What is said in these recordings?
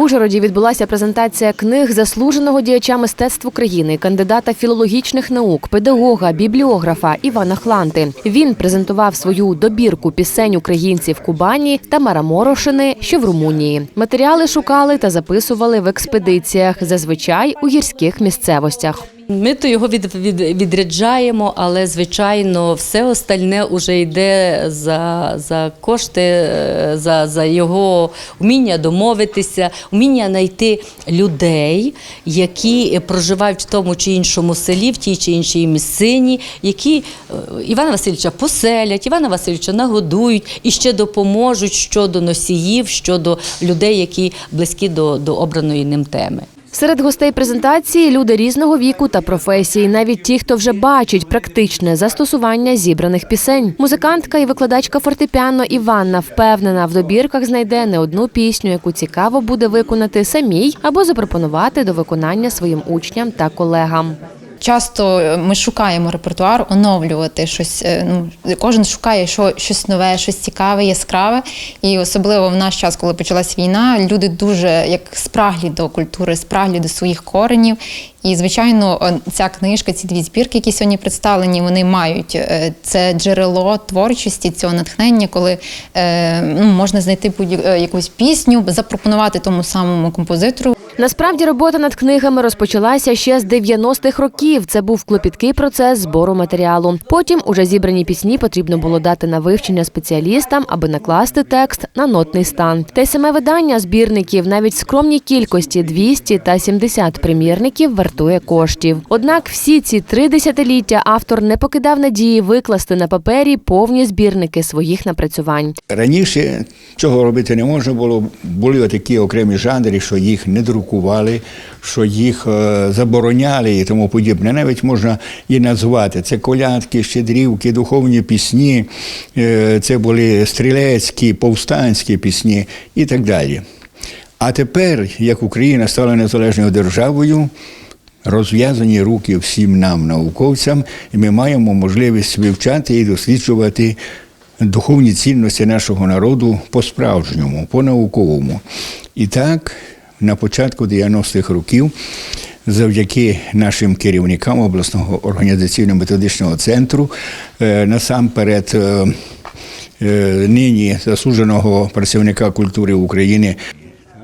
В Ужгороді відбулася презентація книг заслуженого діяча мистецтв України, кандидата філологічних наук, педагога, бібліографа Івана Хланти. Він презентував свою добірку пісень українців Кубані та Мараморошини, що в Румунії. Матеріали шукали та записували в експедиціях, зазвичай у гірських місцевостях. Ми то його від, від, відряджаємо, але звичайно, все остальне вже йде за, за кошти, е, за, за його вміння домовитися, вміння знайти людей, які проживають в тому чи іншому селі, в тій чи іншій місцині, які е, Івана Васильовича поселять, Івана Васильовича нагодують і ще допоможуть щодо носіїв, щодо людей, які близькі до, до обраної ним теми. Серед гостей презентації люди різного віку та професії, навіть ті, хто вже бачить практичне застосування зібраних пісень. Музикантка і викладачка фортепіано Іванна впевнена, в добірках знайде не одну пісню, яку цікаво буде виконати самій або запропонувати до виконання своїм учням та колегам. Часто е, ми шукаємо репертуар, оновлювати щось. е, Ну кожен шукає що, щось нове, щось цікаве, яскраве. І особливо в наш час, коли почалась війна, люди дуже як спраглі до культури, спраглі до своїх коренів. І звичайно, ця книжка, ці дві збірки, які сьогодні представлені, вони мають е, це джерело творчості, цього натхнення, коли ну, можна знайти будь- якусь пісню, запропонувати тому самому композитору Насправді робота над книгами розпочалася ще з 90-х років. Це був клопіткий процес збору матеріалу. Потім уже зібрані пісні потрібно було дати на вивчення спеціалістам, аби накласти текст на нотний стан. Та й саме видання збірників навіть в скромній кількості 200 та 70 примірників вартує коштів. Однак всі ці три десятиліття автор не покидав надії викласти на папері повні збірники своїх напрацювань. Раніше цього робити не можна було. Були такі окремі жанри, що їх не друкували, що їх е, забороняли і тому подібне. Навіть можна і назвати. Це колядки, щедрівки, духовні пісні, е, це були стрілецькі, повстанські пісні і так далі. А тепер, як Україна стала незалежною державою, розв'язані руки всім нам, науковцям, і ми маємо можливість вивчати і досліджувати духовні цінності нашого народу по-справжньому, по-науковому. І так, на початку 90-х років, завдяки нашим керівникам обласного організаційно-методичного центру, е, насамперед. е, е, Нині заслуженого працівника культури України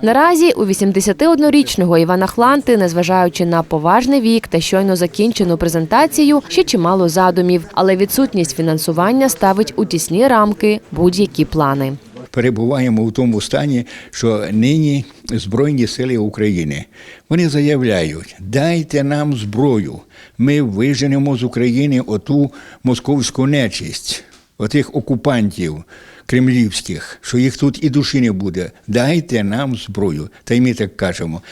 Наразі у 81-річного Івана Хланти, незважаючи на поважний вік та щойно закінчену презентацію, ще чимало задумів, але відсутність фінансування ставить у тісні рамки будь-які плани. Перебуваємо в тому стані, що нині Збройні сили України вони заявляють: дайте нам зброю, ми виженемо з України оту московську нечисть, отих окупантів кремлівських, що їх тут і душі не буде. Дайте нам зброю. Та й ми так кажемо.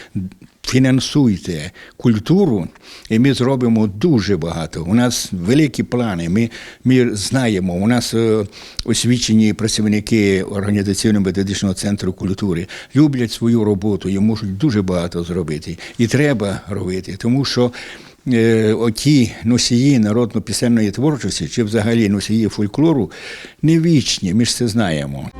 Фінансуйте культуру, і ми зробимо дуже багато. У нас великі плани. Ми, ми знаємо, у нас е, освічені працівники організаційно-методичного центру культури люблять свою роботу і можуть дуже багато зробити. І треба робити, тому що. е, Оті носії народно-пісенної творчості чи взагалі носії фольклору не вічні, ми ж це знаємо.